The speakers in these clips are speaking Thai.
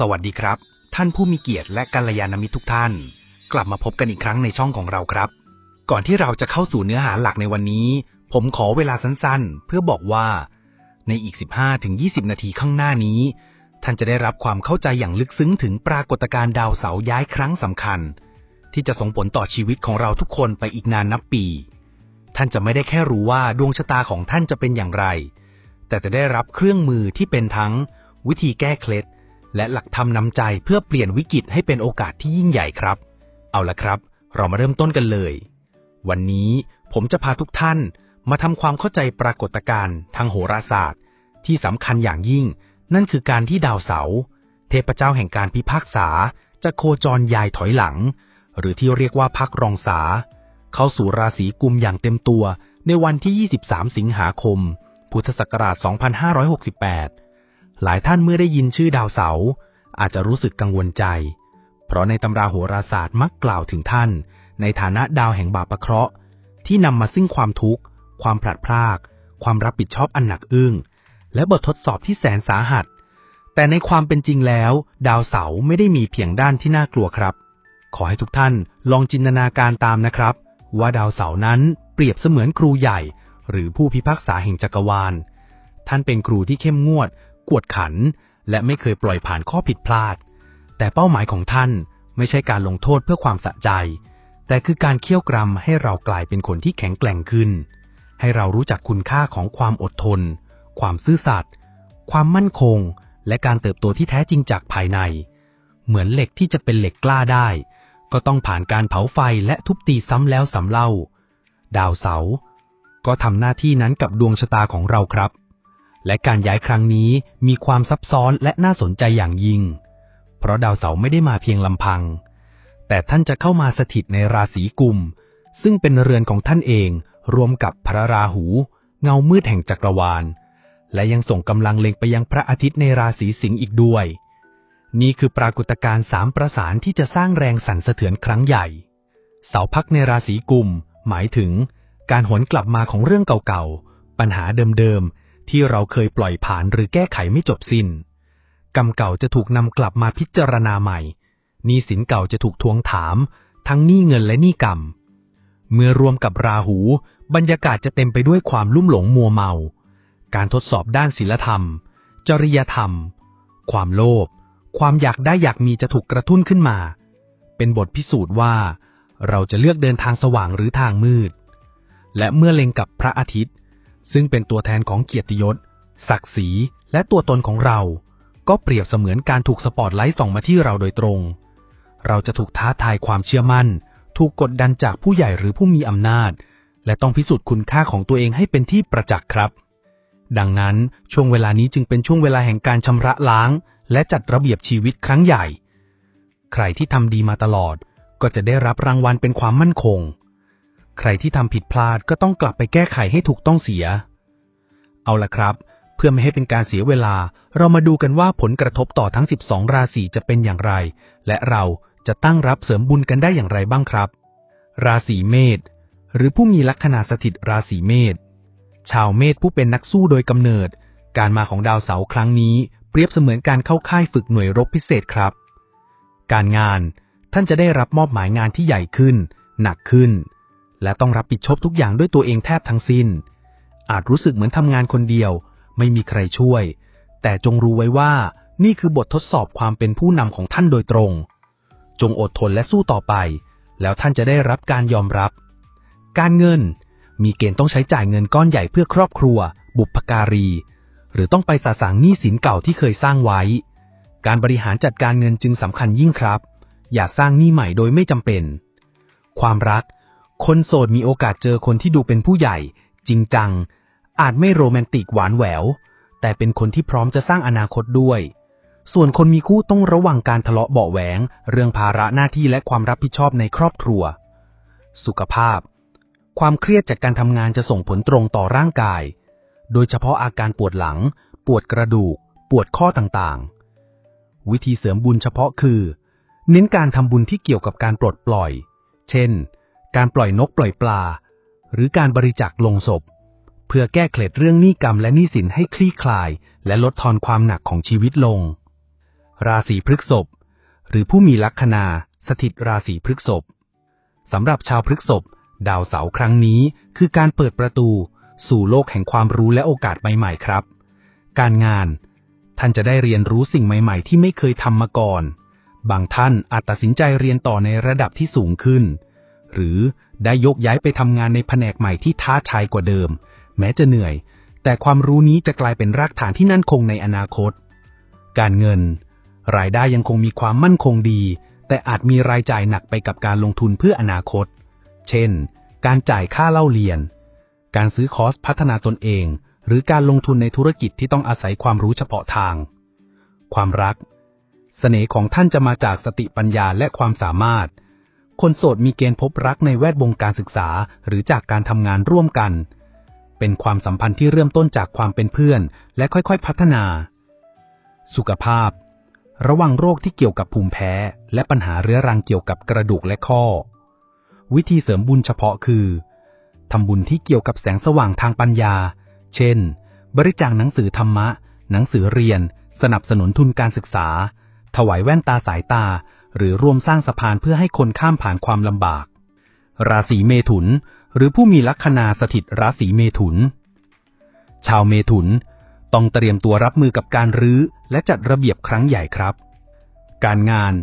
สวัสดีครับ ท่านผู้มีเกียรติและกัลยาณมิตรทุกท่าน กลับมาพบกันอีกครั้งในช่องของเราครับ ก่อนที่เราจะเข้าสู่เนื้อหาหลักในวันนี้ ผมขอเวลาสั้นๆ เพื่อบอกว่า ในอีก 15-20 นาทีข้างหน้านี้ ท่านจะได้รับความเข้าใจอย่างลึกซึ้งถึงปรากฏการณ์ดาวเสาร์ย้ายครั้งสำคัญ ที่จะส่งผลต่อชีวิตของเราทุกคนไปอีกนานนับปี ท่านจะไม่ได้แค่รู้ว่าดวงชะตาของท่านจะเป็นอย่างไร แต่จะได้รับเครื่องมือที่เป็นทั้งวิธีแก้เคล็ด และหลักธรรมนำใจเพื่อเปลี่ยนวิกฤตให้เป็นโอกาสที่ยิ่งใหญ่ครับ เอาละครับ เรามาเริ่มต้นกันเลย วันนี้ผมจะพาทุกท่านมาทำความเข้าใจปรากฏการณ์ทางโหราศาสตร์ ที่สำคัญอย่างยิ่ง นั่นคือการที่ดาวเสาร์เทพเจ้าแห่งการพิพากษา จะโคจรยายถอยหลัง หรือที่เรียกว่าพักรองศาเข้าสู่ราศีกุมอย่างเต็มตัวในวันที่ 23 สิงหาคม พุทธศักราช 2568 หลายท่านเมื่อได้ยินชื่อดาวเสาร์อาจจะรู้สึกกังวลใจ เพราะในตำราโหราศาสตร์มักกล่าวถึงท่าน ในฐานะดาวแห่งบาปประเคราะห์ ที่นำมาซึ่งความทุกข์ ความผลัดพราก ความรับผิดชอบอันหนักอึ้ง และบททดสอบที่แสนสาหัส แต่ในความเป็นจริงแล้ว ดาวเสาร์ไม่ได้มีเพียงด้านที่น่ากลัวครับ ขอให้ทุกท่านลองจินตนาการตามนะครับ ว่าดาวเสาร์นั้นเปรียบเสมือนครูใหญ่ หรือผู้พิพากษาแห่งจักรวาล ท่านเป็นครูที่เข้มงวด กวดขัน และไม่เคยปล่อยผ่านข้อผิดพลาด แต่เป้าหมายของท่านไม่ใช่การลงโทษเพื่อความสะใจ แต่คือการเคี่ยวกรำให้เรากลายเป็นคนที่แข็งแกร่งขึ้น ให้เรารู้จักคุณค่าของความอดทน ความซื่อสัตย์ความมั่นคง และการเติบโตที่แท้จริงจากภายใน เหมือนเหล็กที่จะเป็นเหล็กกล้าได้ ก็ต้องผ่านการเผาไฟและทุบตีซ้ำแล้วซ้ำเล่า ดาวเสา ก็ทำหน้าที่นั้นกับดวงชะตาของเราครับ และการย้ายครั้งนี้มีความซับซ้อนและน่าสนใจอย่างยิ่ง เพราะดาวเสาร์ไม่ได้มาเพียงลำพัง แต่ท่านจะเข้ามาสถิตในราศีกุม ซึ่งเป็นเรือนของท่านเองรวมกับพระราหู เงามืดแห่งจักรวาล และยังส่งกำลังเล็งไปยังพระอาทิตย์ในราศีสิงห์อีกด้วย นี่คือปรากฏการณ์สามประสานที่จะสร้างแรงสั่นสะเทือนครั้งใหญ่ เสาพักในราศีกุมหมายถึง การหวนกลับมาของเรื่องเก่าๆ ปัญหาเดิมๆ ที่เราเคยปล่อยผ่านหรือแก้ไขไม่จบสิน้น กรรมเก่าจะถูกนำกลับมาพิจารณาใหม่หนี้สินเก่าจะถูกทวงถาม ทั้งหนี้เงินและหนี้กรรม เมื่อรวมกับราหู บรรยากาศจะเต็มไปด้วยความลุ่มหลงมัวเมา การทดสอบด้านศีลธรรม จริยธรรม ความโลภความอยากได้อยากมีจะถูกกระตุ้นขึ้นมา เป็นบทพิสูจน์ว่า เราจะเลือกเดินทางสว่างหรือทางมืด และเมื่อเล็งกับพระอาทิตย์ ซึ่งเป็นตัวแทนของเกียรติยศ ศักดิ์ศรี และตัวตนของเรา ก็เปรียบเสมือนการถูกสปอตไลท์ส่องมาที่เราโดยตรง เราจะถูกท้าทายความเชื่อมั่น ถูกกดดันจากผู้ใหญ่หรือผู้มีอำนาจ และต้องพิสูจน์คุณค่าของตัวเองให้เป็นที่ประจักษ์ครับ ดังนั้นช่วงเวลานี้จึงเป็นช่วงเวลาแห่งการชำระล้าง และจัดระเบียบชีวิตครั้งใหญ่ ใครที่ทำดีมาตลอด ก็จะได้รับรางวัลเป็นความมั่นคง ใครที่ทำผิดพลาดก็ต้องกลับไปแก้ไขให้ถูกต้องเสีย เอาละครับ เพื่อไม่ให้เป็นการเสียเวลา เรามาดูกันว่าผลกระทบต่อทั้ง 12 ราศีจะเป็นอย่างไร และเราจะตั้งรับเสริมบุญกันได้อย่างไรบ้างครับ ราศีเมษหรือผู้มีลัคนาสถิตราศีเมษชาวเมษผู้เป็นนักสู้โดยกำเนิด การมาของดาวเสาร์ครั้งนี้ เปรียบเสมือนการเข้าค่ายฝึกหน่วยรบพิเศษครับ การงานท่านจะได้รับมอบหมายงานที่ใหญ่ขึ้น หนักขึ้น และต้องรับผิดชอบทุกอย่างด้วยตัวเองแทบทั้งสิ้น อาจรู้สึกเหมือนทำงานคนเดียว ไม่มีใครช่วย แต่จงรู้ไว้ว่านี่คือบททดสอบความเป็นผู้นำของท่านโดยตรง จงอดทนและสู้ต่อไป แล้วท่านจะได้รับการยอมรับ การเงิน มีเกณฑ์ต้องใช้จ่ายเงินก้อนใหญ่เพื่อครอบครัว บุพการี หรือต้องไปสาสางหนี้สินเก่าที่เคยสร้างไว้ การบริหารจัดการเงินจึงสำคัญยิ่งครับ อย่าสร้างหนี้ใหม่โดยไม่จำเป็น ความรัก คนโสดมีโอกาสเจอคนที่ดูเป็นผู้ใหญ่ จริงจัง อาจไม่โรแมนติกหวานแหวว แต่เป็นคนที่พร้อมจะสร้างอนาคตด้วย ส่วนคนมีคู่ต้องระวังการทะเลาะเบาะแหวง เรื่องภาระหน้าที่และความรับผิดชอบในครอบครัว สุขภาพ ความเครียดจากการทำงานจะส่งผลตรงต่อร่างกาย โดยเฉพาะอาการปวดหลัง ปวดกระดูก ปวดข้อต่างๆ วิธีเสริมบุญเฉพาะคือ เน้นการทำบุญที่เกี่ยวกับการปลดปล่อย เช่น การปล่อยนกปล่อยปลา หรือการบริจาคลงศพ เพื่อแก้เคล็ดเรื่องหนี้กรรมและหนี้สินให้คลี่คลาย และลดทอนความหนักของชีวิตลง ราศีพฤกษภหรือผู้มีลัคนาสถิตราศีพฤกษภสำหรับชาวพฤกษภดาวเสาร์ครั้งนี้คือการเปิดประตู สู่โลกแห่งความรู้และโอกาสใหม่ๆครับ การงาน ท่านจะได้เรียนรู้สิ่งใหม่ๆ ที่ไม่เคยทำมาก่อน บางท่านอาจตัดสินใจเรียนต่อในระดับที่สูงขึ้น หรือได้ยกย้ายไปทำงานในแผนกใหม่ที่ท้าทายกว่าเดิม แม้จะเหนื่อย แต่ความรู้นี้จะกลายเป็นรากฐานที่มั่นคงในอนาคต การเงิน รายได้ยังคงมีความมั่นคงดี แต่อาจมีรายจ่ายหนักไปกับการลงทุนเพื่ออนาคต เช่น การจ่ายค่าเล่าเรียน การซื้อคอร์สพัฒนาตนเอง หรือการลงทุนในธุรกิจที่ต้องอาศัยความรู้เฉพาะทาง ความรัก เสน่ห์ของท่านจะมาจากสติปัญญาและความสามารถ คนโสดมีเกณฑ์พบรักในแวดวงการศึกษา หรือจากการทำงานร่วมกัน เป็นความสัมพันธ์ที่เริ่มต้นจากความเป็นเพื่อน และค่อยๆพัฒนา สุขภาพ ระวังโรคที่เกี่ยวกับภูมิแพ้ และปัญหาเรื้อรังเกี่ยวกับกระดูกและข้อ วิธีเสริมบุญเฉพาะคือทำบุญที่เกี่ยวกับแสงสว่างทางปัญญา เช่น บริจาคหนังสือธรรมะ หนังสือเรียน สนับสนุนทุนการศึกษา ถวายแว่นตาสายตา หรือร่วมสร้างสะพานเพื่อให้คนข้ามผ่านความลำบาก ราศีเมถุน หรือผู้มีลัคนาสถิตราศีเมถุน ชาวเมถุนต้องเตรียมตัวรับมือกับการรื้อและจัดระเบียบครั้งใหญ่ครับ การงาน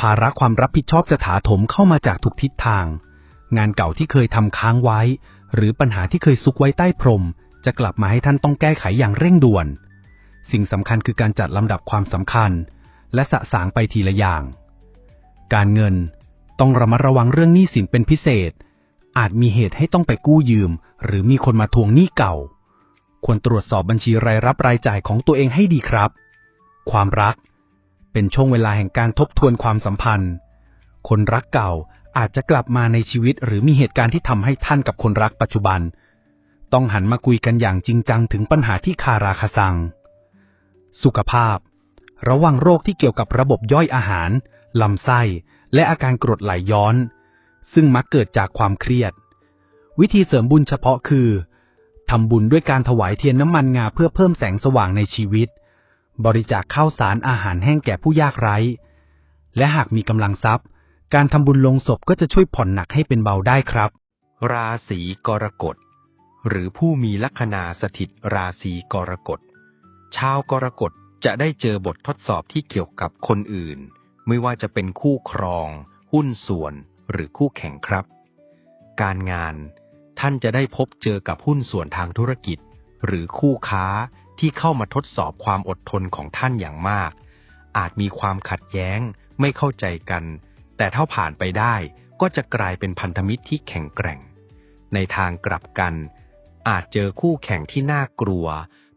ภาระความรับผิดชอบจะถาถมเข้ามาจากทุกทิศทาง งานเก่าที่เคยทำค้างไว้ หรือปัญหาที่เคยซุกไว้ใต้พรม จะกลับมาให้ท่านต้องแก้ไขอย่างเร่งด่วน สิ่งสำคัญคือการจัดลำดับความสำคัญ และสะสางไปทีละอย่าง การเงิน ต้องระมัดระวังเรื่องหนี้สินเป็นพิเศษ อาจมีเหตุให้ต้องไปกู้ยืม หรือมีคนมาทวงหนี้เก่า ควรตรวจสอบบัญชีรายรับรายจ่ายของตัวเองให้ดีครับ ความรัก เป็นช่วงเวลาแห่งการทบทวนความสัมพันธ์ คนรักเก่าอาจจะกลับมาในชีวิต หรือมีเหตุการณ์ที่ทำให้ท่านกับคนรักปัจจุบัน ต้องหันมาคุยกันอย่างจริงจังถึงปัญหาที่คาราคาซัง สุขภาพ ระวังโรคที่เกี่ยวกับระบบย่อยอาหาร ลำไส้ และอาการกรดไหลย้อน ซึ่งมักเกิดจากความเครียด วิธีเสริมบุญเฉพาะคือทำบุญด้วยการถวายเทียนน้ำมันงาเพื่อเพิ่มแสงสว่างในชีวิต บริจาคข้าวสารอาหารแห้งแก่ผู้ยากไร้ และหากมีกำลังทรัพย์ การทำบุญลงศพก็จะช่วยผ่อนหนักให้เป็นเบาได้ครับ ราศีกรกฎ หรือผู้มีลัคนาสถิตราศีกรกฎ ชาวกรกฎจะได้เจอบททดสอบที่เกี่ยวกับคนอื่น ไม่ว่าจะเป็นคู่ครอง หุ้นส่วนหรือคู่แข่งครับ การงานท่านจะได้พบเจอกับหุ้นส่วนทางธุรกิจ หรือคู่ค้าที่เข้ามาทดสอบความอดทนของท่านอย่างมาก อาจมีความขัดแย้งไม่เข้าใจกัน แต่ถ้าผ่านไปได้ก็จะกลายเป็นพันธมิตรที่แข็งแกร่ง ในทางกลับกัน อาจเจอคู่แข่งที่น่ากลัว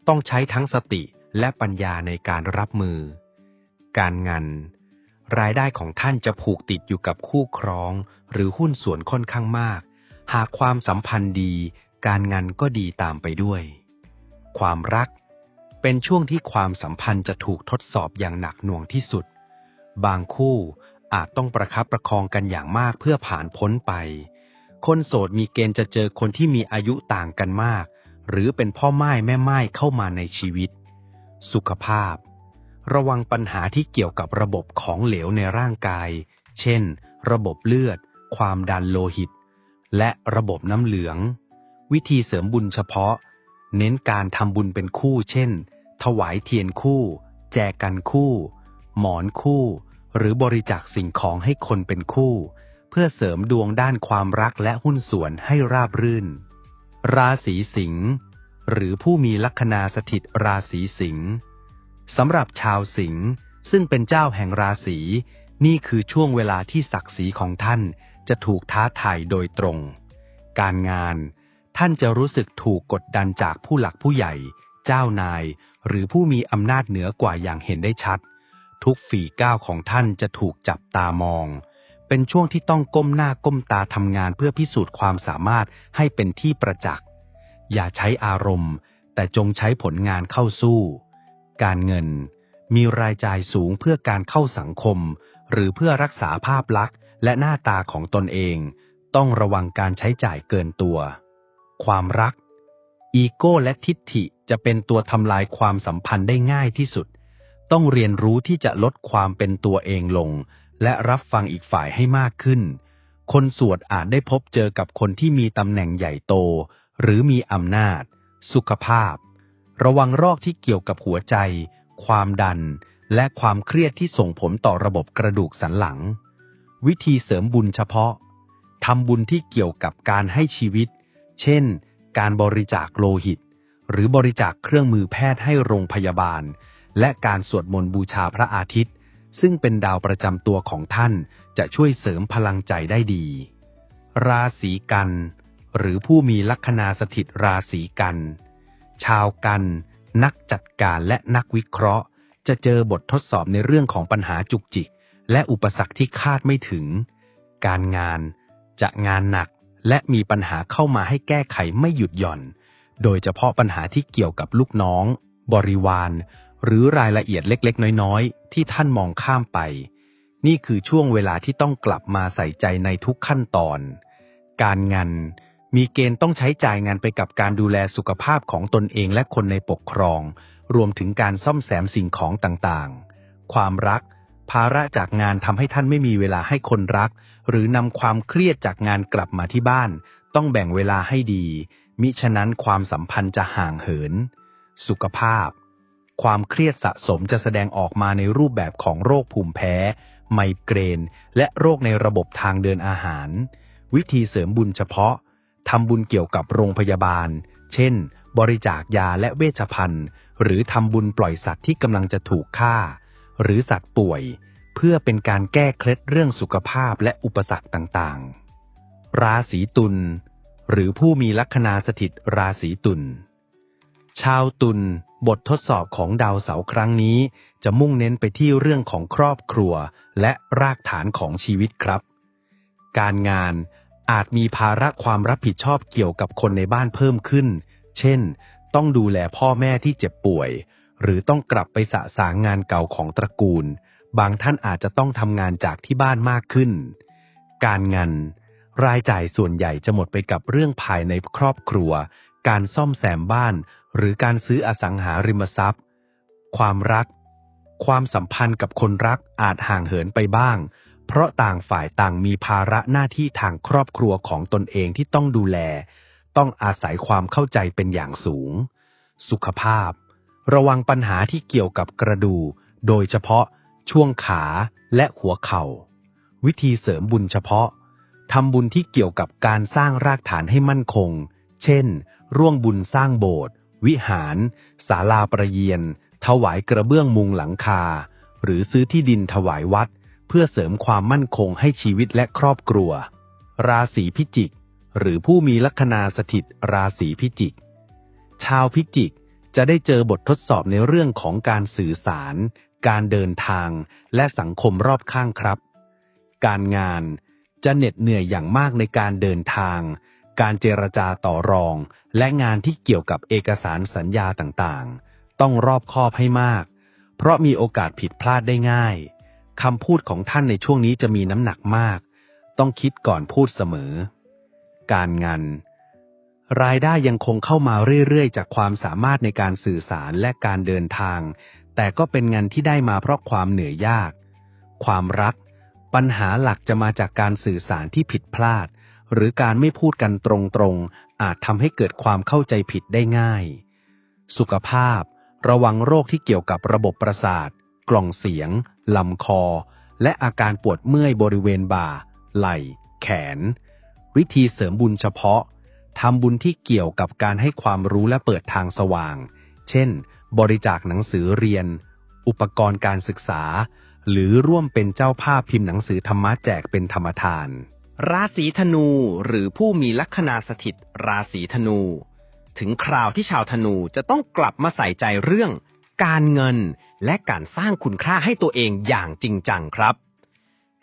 ต้องใช้ทั้งสติและปัญญาในการรับมือ การงิน รายได้ของท่านจะผูกติดอยู่กับคู่ครอง หรือหุ้นส่วนค่อนข้างมาก หากความสัมพันธ์ดี การงานก็ดีตามไปด้วย ความรัก เป็นช่วงที่ความสัมพันธ์จะถูกทดสอบอย่างหนักหน่วงที่สุด บางคู่อาจต้องประคับประคองกันอย่างมากเพื่อผ่านพ้นไป คนโสดมีเกณฑ์จะเจอคนที่มีอายุต่างกันมาก หรือเป็นพ่อไม้แม่ไม้เข้ามาในชีวิต สุขภาพ ระวังปัญหาที่เกี่ยวกับระบบของเหลวในร่างกาย เช่น ระบบเลือด ความดันโลหิต และระบบน้ำเหลือง วิธีเสริมบุญเฉพาะ เน้นการทำบุญเป็นคู่ เช่น ถวายเทียนคู่ แจกันคู่ หมอนคู่ หรือบริจาคสิ่งของให้คนเป็นคู่ เพื่อเสริมดวงด้านความรักและหุ้นส่วนให้ราบรื่น ราศีสิงห์หรือผู้มีลัคนาสถิตราศีสิงห์ สำหรับชาวสิงห์ซึ่งเป็นเจ้าแห่งราศี นี่คือช่วงเวลาที่ศักดิ์ศรีของท่านจะถูกท้าทายโดยตรง การงาน ท่านจะรู้สึกถูกกดดันจากผู้หลักผู้ใหญ่ เจ้านาย หรือผู้มีอำนาจเหนือกว่าอย่างเห็นได้ชัด ทุกฝีก้าวของท่านจะถูกจับตามอง เป็นช่วงที่ต้องก้มหน้าก้มตาทำงานเพื่อพิสูจน์ความสามารถให้เป็นที่ประจักษ์ อย่าใช้อารมณ์ แต่จงใช้ผลงานเข้าสู้ การเงิน มีรายจ่ายสูงเพื่อการเข้าสังคม หรือเพื่อรักษาภาพลักษณ์ และหน้าตาของตนเอง ต้องระวังการใช้จ่ายเกินตัว ความรัก อีโก้และทิฏฐิจะเป็นตัวทำลายความสัมพันธ์ได้ง่ายที่สุด ต้องเรียนรู้ที่จะลดความเป็นตัวเองลง และรับฟังอีกฝ่ายให้มากขึ้น คนสวดอาจได้พบเจอกับคนที่มีตำแหน่งใหญ่โต หรือมีอำนาจ สุขภาพ ระวังโรคที่เกี่ยวกับหัวใจ ความดัน และความเครียดที่ส่งผลต่อระบบกระดูกสันหลัง วิธีเสริมบุญเฉพาะทำบุญที่เกี่ยวกับการให้ชีวิต เช่น การบริจาคโลหิต หรือบริจาคเครื่องมือแพทย์ให้โรงพยาบาล และการสวดมนต์บูชาพระอาทิตย์ ซึ่งเป็นดาวประจำตัวของท่านจะช่วยเสริมพลังใจได้ดี ราศีกัน หรือผู้มีลัคนาสถิตราศีกัน ชาวกัน นักจัดการและนักวิเคราะห์ จะเจอบททดสอบในเรื่องของปัญหาจุกจิก และอุปสรรคที่คาดไม่ถึง การงานจะงานหนักและมีปัญหาเข้ามาให้แก้ไขไม่หยุดหย่อน โดยเฉพาะปัญหาที่เกี่ยวกับลูกน้อง บริวาร หรือรายละเอียดเล็กๆ น้อยๆ ที่ท่านมองข้ามไป นี่คือช่วงเวลาที่ต้องกลับมาใส่ใจในทุกขั้นตอน การงาน มีเกณฑ์ต้องใช้จ่ายงานไปกับการดูแลสุขภาพของตนเองและคนในปกครอง รวมถึงการซ่อมแซมสิ่งของต่างๆ ความรัก ภาระจากงานทำให้ท่านไม่มีเวลาให้คนรัก หรือนำความเครียดจากงานกลับมาที่บ้าน ต้องแบ่งเวลาให้ดี มิฉะนั้นความสัมพันธ์จะห่างเหิน สุขภาพ ความเครียดสะสมจะแสดงออกมาในรูปแบบของโรคภูมิแพ้ ไมเกรน และโรคในระบบทางเดินอาหาร วิธีเสริมบุญเฉพาะ ทำบุญเกี่ยวกับโรงพยาบาล เช่น บริจาคยาและเวชภัณฑ์ หรือทำบุญปล่อยสัตว์ที่กำลังจะถูกฆ่า หรือสัตว์ป่วย เพื่อเป็นการแก้เคล็ดเรื่องสุขภาพและอุปสรรคต่างๆ ราศีตุลหรือผู้มีลัคนาสถิตราศีตุลชาวตุลบททดสอบของดาวเสาร์ครั้งนี้ จะมุ่งเน้นไปที่เรื่องของครอบครัวและรากฐานของชีวิตครับ การงาน อาจมีภาระความรับผิดชอบเกี่ยวกับคนในบ้านเพิ่มขึ้น เช่น ต้องดูแลพ่อแม่ที่เจ็บป่วย หรือต้องกลับไปสะสางงานเก่าของตระกูล บางท่านอาจจะต้องทำงานจากที่บ้านมากขึ้น การเงินรายจ่ายส่วนใหญ่จะหมดไปกับเรื่องภายในครอบครัว การซ่อมแซมบ้าน หรือการซื้ออสังหาริมทรัพย์ ความรัก ความสัมพันธ์กับคนรักอาจห่างเหินไปบ้าง เพราะต่างฝ่ายต่างมีภาระหน้าที่ทางครอบครัวของตนเองที่ต้องดูแล ต้องอาศัยความเข้าใจเป็นอย่างสูง สุขภาพ ระวังปัญหาที่เกี่ยวกับกระดูกโดยเฉพาะ ช่วงขาและหัวเข่า วิธีเสริมบุญเฉพาะทำบุญที่เกี่ยวกับการสร้างรากฐานให้มั่นคง เช่น ร่วมบุญสร้างโบสถ์ วิหาร ศาลาประเยียน ถวายกระเบื้องมุงหลังคา หรือซื้อที่ดินถวายวัด เพื่อเสริมความมั่นคงให้ชีวิตและครอบครัว ราศีพิจิก หรือผู้มีลัคนาสถิตราศีพิจิก ชาวพิจิกจะได้เจอบททดสอบในเรื่องของการสื่อสาร การเดินทาง และสังคมรอบข้างครับ การงานจะเหน็ดเหนื่อยอย่างมากในการเดินทาง การเจรจาต่อรอง และงานที่เกี่ยวกับเอกสารสัญญาต่างๆ ต้องรอบคอบให้มาก เพราะมีโอกาสผิดพลาดได้ง่าย คำพูดของท่านในช่วงนี้จะมีน้ำหนักมาก ต้องคิดก่อนพูดเสมอ การงานรายได้ยังคงเข้ามาเรื่อยๆ จากความสามารถในการสื่อสารและการเดินทาง แต่ก็เป็นงานที่ได้มาเพราะความเหนื่อยยาก ความรัก ปัญหาหลักจะมาจากการสื่อสารที่ผิดพลาด หรือการไม่พูดกันตรงๆ อาจทำให้เกิดความเข้าใจผิดได้ง่าย สุขภาพ ระวังโรคที่เกี่ยวกับระบบประสาท กล่องเสียง ลำคอ และอาการปวดเมื่อยบริเวณบ่า ไหล่ แขน วิธีเสริมบุญเฉพาะทำบุญที่เกี่ยวกับการให้ความรู้และเปิดทางสว่าง เช่น บริจาคหนังสือเรียน อุปกรณ์การศึกษา หรือร่วมเป็นเจ้าภาพพิมพ์หนังสือธรรมะแจกเป็นธรรมทาน ราศีธนูหรือผู้มีลัคนาสถิต ราศีธนู ถึงคราวที่ชาวธนูจะต้องกลับมาใส่ใจเรื่อง การเงิน และการสร้างคุณค่าให้ตัวเองอย่างจริงจังครับ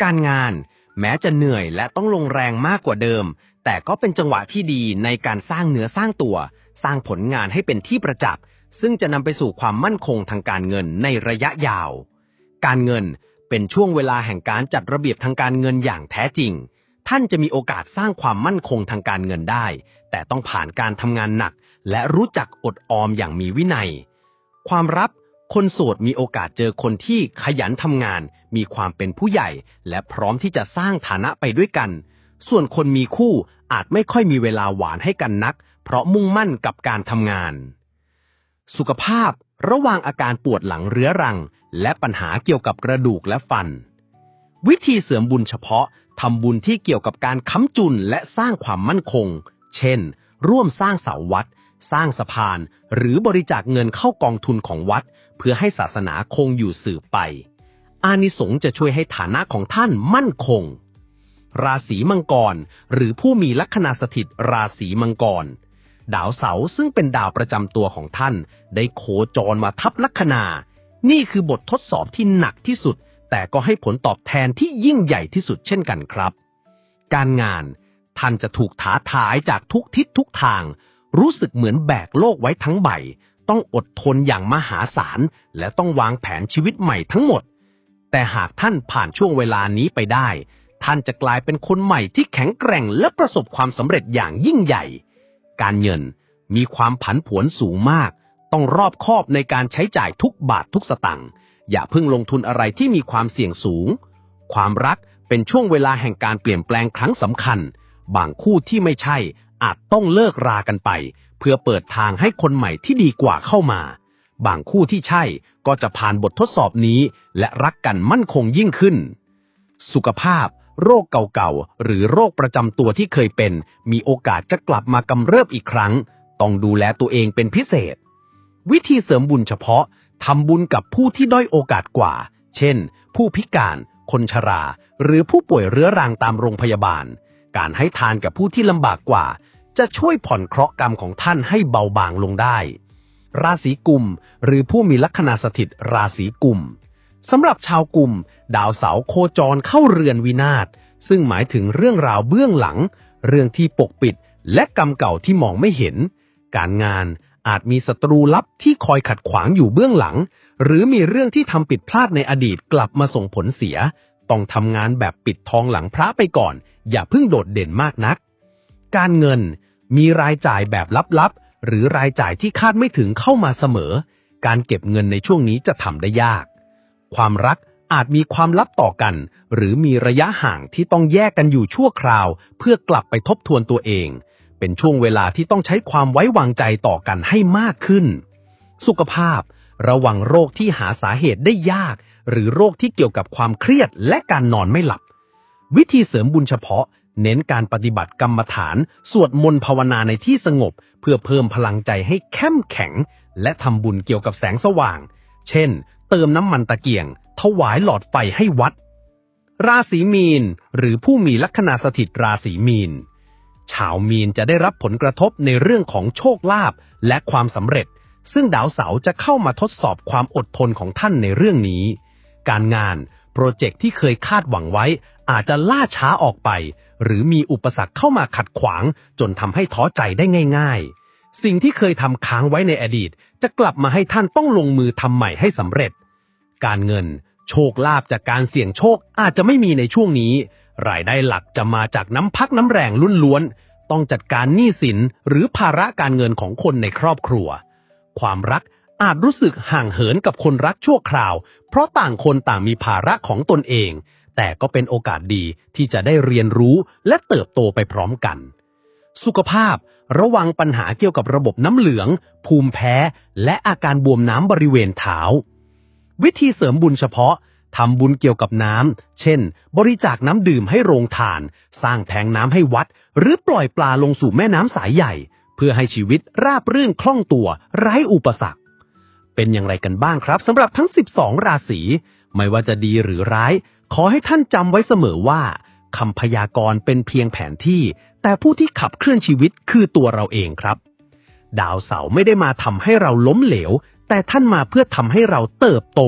การงานแม้จะเหนื่อยและต้องลงแรงมากกว่าเดิม แต่ก็เป็นจังหวะที่ดีในการสร้างเนื้อสร้างตัว สร้างผลงานให้เป็นที่ประจักษ์ซึ่งจะนำไปสู่ความมั่นคงทางการเงินในระยะยาว การเงินเป็นช่วงเวลาแห่งการจัดระเบียบทางการเงินอย่างแท้จริง ท่านจะมีโอกาสสร้างความมั่นคงทางการเงินได้ แต่ต้องผ่านการทำงานหนัก และรู้จักอดออมอย่างมีวินัย ความรับคนโสดมีโอกาสเจอคนที่ขยันทำงาน มีความเป็นผู้ใหญ่ และพร้อมที่จะสร้างฐานะไปด้วยกัน ส่วนคนมีคู่อาจไม่ค่อยมีเวลาหวานให้กันนัก เพราะมุ่งมั่นกับการทำงาน สุขภาพระหว่างอาการปวดหลังเรื้อรัง และปัญหาเกี่ยวกับกระดูกและฟัน วิธีเสริมบุญเฉพาะทำบุญที่เกี่ยวกับการค้ำจุนและสร้างความมั่นคง เช่น ร่วมสร้างเสาวัด สร้างสะพาน หรือบริจาคเงินเข้ากองทุนของวัด เพื่อให้ศาสนาคงอยู่สืบไป อานิสงส์จะช่วยให้ฐานะของท่านมั่นคง ราศีมังกร หรือผู้มีลัคนาสถิตราศีมังกร ดาวเสาร์ซึ่งเป็นดาวประจำตัวของท่าน ได้โคจรมาทับลัคนา นี่คือบททดสอบที่หนักที่สุด แต่ก็ให้ผลตอบแทนที่ยิ่งใหญ่ที่สุดเช่นกันครับ การงานท่านจะถูกท้าทายจากทุกทิศทุกทาง รู้สึกเหมือนแบกโลกไว้ทั้งใบ ต้องอดทนอย่างมหาศาล และต้องวางแผนชีวิตใหม่ทั้งหมด แต่หากท่านผ่านช่วงเวลานี้ไปได้ ท่านจะกลายเป็นคนใหม่ที่แข็งแกร่งและประสบความสำเร็จอย่างยิ่งใหญ่ การเงินมีความผันผวนสูงมาก ต้องรอบคอบในการใช้จ่ายทุกบาททุกสตังค์อย่าเพิ่งลงทุนอะไรที่มีความเสี่ยงสูง ความรักเป็นช่วงเวลาแห่งการเปลี่ยนแปลงครั้งสำคัญ บางคู่ที่ไม่ใช่ อาจต้องเลิกรากันไป เพื่อเปิดทางให้คนใหม่ที่ดีกว่าเข้ามา บางคู่ที่ใช่ก็จะผ่านบททดสอบนี้ และรักกันมั่นคงยิ่งขึ้น สุขภาพ โรคเก่าๆ หรือโรคประจำตัวที่เคยเป็น มีโอกาสจะกลับมากำเริบอีกครั้ง ต้องดูแลตัวเองเป็นพิเศษ วิธีเสริมบุญเฉพาะทำบุญกับผู้ที่ด้อยโอกาสกว่า เช่น ผู้พิการ คนชรา หรือผู้ป่วยเรื้อรังตามโรงพยาบาล การให้ทานกับผู้ที่ลำบากกว่า จะช่วยผ่อนเคราะห์กรรมของท่านให้เบาบางลงได้ ราศีกุมหรือผู้มีลัคนาสถิตราศีกุมสำหรับชาวกุม ดาวเสาโคจรเข้าเรือนวินาศซึ่งหมายถึงเรื่องราวเบื้องหลัง เรื่องที่ปกปิด และกรรมเก่าที่มองไม่เห็น การงานอาจมีศัตรูลับที่คอยขัดขวางอยู่เบื้องหลัง หรือมีเรื่องที่ทำผิดพลาดในอดีตกลับมาส่งผลเสีย ต้องทำงานแบบปิดทองหลังพระไปก่อน อย่าเพิ่งโดดเด่นมากนัก การเงิน มีรายจ่ายแบบลับๆ หรือรายจ่ายที่คาดไม่ถึงเข้ามาเสมอ การเก็บเงินในช่วงนี้จะทำได้ยาก ความรักอาจมีความลับต่อกัน หรือมีระยะห่างที่ต้องแยกกันอยู่ชั่วคราว เพื่อกลับไปทบทวนตัวเอง เป็นช่วงเวลาที่ต้องใช้ความไว้วางใจต่อกันให้มากขึ้น สุขภาพ ระวังโรคที่หาสาเหตุได้ยาก หรือโรคที่เกี่ยวกับความเครียดและการนอนไม่หลับ วิธีเสริมบุญเฉพาะ เน้นการปฏิบัติกรรมฐาน สวดมนต์ภาวนาในที่สงบ เพื่อเพิ่มพลังใจให้เข้มแข็ง และทำบุญเกี่ยวกับแสงสว่าง เช่น เติมน้ำมันตะเกียง ถวายหลอดไฟให้วัด ราศีมีน หรือผู้มีลัคนาสถิตราศีมีน ชาวมีนจะได้รับผลกระทบในเรื่องของโชคลาภและความสำเร็จ ซึ่งดาวเสาร์จะเข้ามาทดสอบความอดทนของท่านในเรื่องนี้ การงานโปรเจกต์ที่เคยคาดหวังไว้อาจจะล่าช้าออกไป หรือมีอุปสรรคเข้ามาขัดขวาง จนทำให้ท้อใจได้ง่าย ๆ สิ่งที่เคยทำค้างไว้ในอดีต จะกลับมาให้ท่านต้องลงมือทำใหม่ให้สำเร็จ การเงิน โชคลาภจากการเสี่ยงโชคอาจจะไม่มีในช่วงนี้ รายได้หลักจะมาจากน้ำพักน้ำแรงล้วนๆต้องจัดการหนี้สินหรือภาระการเงินของคนในครอบครัว ความรักอาจรู้สึกห่างเหินกับคนรักชั่วคราว เพราะต่างคนต่างมีภาระของตนเอง แต่ก็เป็นโอกาสดีที่จะได้เรียนรู้และเติบโตไปพร้อมกัน สุขภาพระวังปัญหาเกี่ยวกับระบบน้ำเหลือง ภูมิแพ้ และอาการบวมน้ำบริเวณเท้า วิธีเสริมบุญเฉพาะทำบุญเกี่ยวกับน้ำ เช่น บริจาคน้ำดื่มให้โรงทาน สร้างแทงน้ำให้วัด หรือปล่อยปลาลงสู่แม่น้ำสายใหญ่ เพื่อให้ชีวิตราบรื่นคล่องตัว ไร้อุปสรรค เป็นอย่างไรกันบ้างครับสำหรับทั้ง 12 ราศี ไม่ว่าจะดีหรือร้าย ขอให้ท่านจำไว้เสมอว่าคำพยากรณ์เป็นเพียงแผนที่ แต่ผู้ที่ขับเคลื่อนชีวิตคือตัวเราเองครับ ดาวเสาร์ไม่ได้มาทำให้เราล้มเหลว แต่ท่านมาเพื่อทำให้เราเติบโต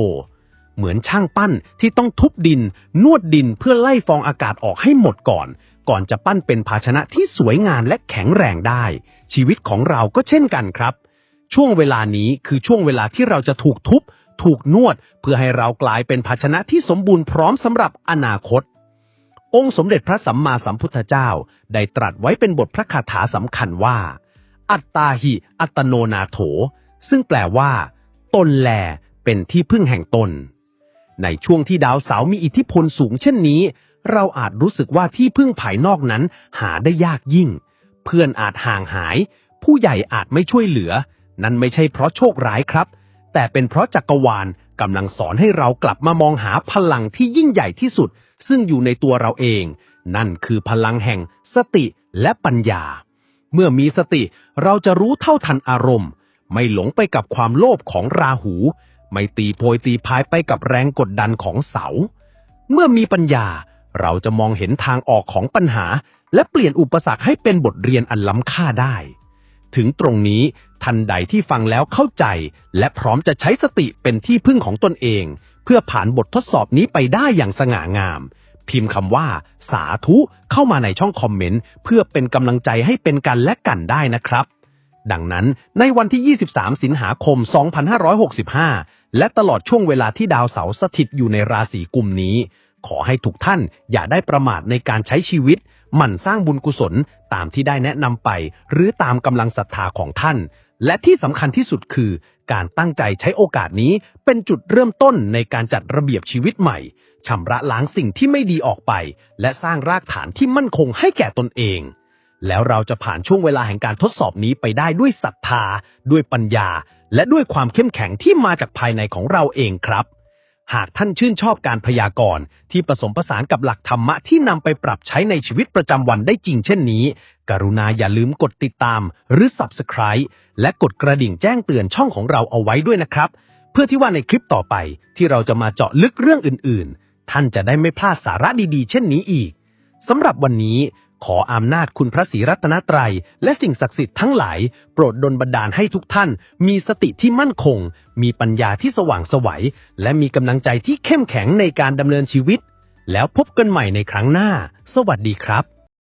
เหมือนช่างปั้นที่ต้องทุบดิน นวดดินเพื่อไล่ฟองอากาศออกให้หมดก่อน ก่อนจะปั้นเป็นภาชนะที่สวยงามและแข็งแรงได้ ชีวิตของเราก็เช่นกันครับ ช่วงเวลานี้คือช่วงเวลาที่เราจะถูกทุบ ถูกนวด เพื่อให้เรากลายเป็นภาชนะที่สมบูรณ์พร้อมสำหรับอนาคต องค์สมเด็จพระสัมมาสัมพุทธเจ้า ได้ตรัสไว้เป็นบทพระคาถาสำคัญว่า อัตตาหิ อัตโนนาโถ ซึ่งแปลว่า ตนแลเป็นที่พึ่งแห่งตน ในช่วงที่ดาวเสาร์มีอิทธิพลสูงเช่นนี้ เราอาจรู้สึกว่าที่พึ่งภายนอกนั้นหาได้ยากยิ่ง เพื่อนอาจห่างหาย ผู้ใหญ่อาจไม่ช่วยเหลือ นั่นไม่ใช่เพราะโชคร้ายครับ แต่เป็นเพราะจักรวาลกำลังสอนให้เรากลับมามองหาพลังที่ยิ่งใหญ่ที่สุด ซึ่งอยู่ในตัวเราเอง นั่นคือพลังแห่งสติและปัญญา เมื่อมีสติเราจะรู้เท่าทันอารมณ์ ไม่หลงไปกับความโลภของราหู ไม่ตีโพยตีพายไปกับแรงกดดันของเสา เมื่อมีปัญญา เราจะมองเห็นทางออกของปัญหา และเปลี่ยนอุปสรรคให้เป็นบทเรียนอันล้ำค่าได้ ถึงตรงนี้ทันใดที่ฟังแล้วเข้าใจ และพร้อมจะใช้สติเป็นที่พึ่งของตนเอง เพื่อผ่านบททดสอบนี้ไปได้อย่างสง่างาม พิมพ์คำว่า สาธุเข้ามาในช่องคอมเมนต์เพื่อเป็นกำลังใจให้เป็นกันและกันได้นะครับ ดังนั้นในวันที่ 23 สิงหาคม 2565 และตลอดช่วงเวลาที่ดาวเสาร์สถิตอยู่ในราศีกุมนี้ ขอให้ทุกท่านอย่าได้ประมาทในการใช้ชีวิต หมั่นสร้างบุญกุศลตามที่ได้แนะนำไป หรือตามกำลังศรัทธาของท่าน และที่สำคัญที่สุดคือ การตั้งใจใช้โอกาสนี้เป็นจุดเริ่มต้นในการจัดระเบียบชีวิตใหม่ชำระล้างสิ่งที่ไม่ดีออกไป และสร้างรากฐานที่มั่นคงให้แก่ตนเอง แล้วเราจะผ่านช่วงเวลาแห่งการทดสอบนี้ไปได้ด้วยศรัทธา ด้วยปัญญา และด้วยความเข้มแข็งที่มาจากภายในของเราเองครับ หากท่านชื่นชอบการพยากรณ์ที่ผสมผสานกับหลักธรรมะที่นำไปปรับใช้ในชีวิตประจำวันได้จริงเช่นนี้ กรุณาอย่าลืมกดติดตาม หรือ Subscribe และกดกระดิ่งแจ้งเตือนช่องของเราเอาไว้ด้วยนะครับ เพื่อที่ว่าในคลิปต่อไปที่เราจะมาเจาะลึกเรื่องอื่น ๆ ท่านจะได้ไม่พลาดสาระดีๆ เช่นนี้อีกสำหรับวันนี้ขออำนาจคุณพระศรีรัตนตรัย และสิ่งศักดิ์สิทธิ์ทั้งหลาย โปรดดลบันดาลให้ทุกท่าน มีสติที่มั่นคง มีปัญญาที่สว่างไสวัย และมีกำลังใจที่เข้มแข็งในการดำเนินชีวิต แล้วพบกันใหม่ในครั้งหน้า สวัสดีครับ